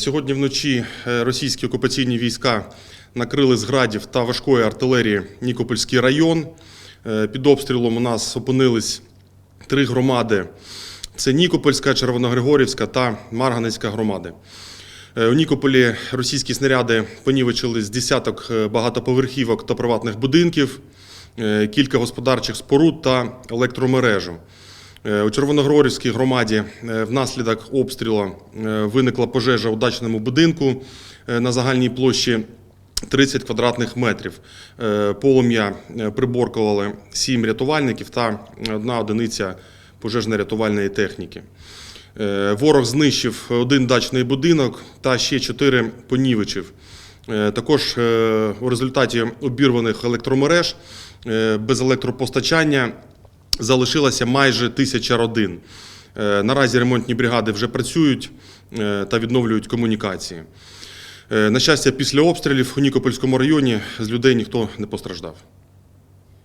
Сьогодні вночі е, російські окупаційні війська накрили з градів та важкої артилерії Нікопольський район. Е, Під обстрілом у нас опинились три громади: це Нікопольська, Червоногригорівська та Марганецька громади. Е, У Нікополі російські снаряди понівечили з десяток багатоповерхівок та приватних будинків, кілька господарчих споруд та електромережу. Е, У Червоногрорівській громаді е, внаслідок обстрілу е, виникла пожежа у дачному будинку на загальній площі 30 квадратних метрів. Полум'я приборкували 7 рятувальників та одна одиниця пожежно-рятувальної техніки. Ворог знищив один дачний будинок та ще чотири понівечив. Е, Також у результаті обірваних електромереж без електропостачання залишилося майже тисяча родин. Е, Наразі ремонтні бригади вже працюють е, та відновлюють комунікації. Е, На щастя, після обстрілів у Нікопольському районі з людей ніхто не постраждав.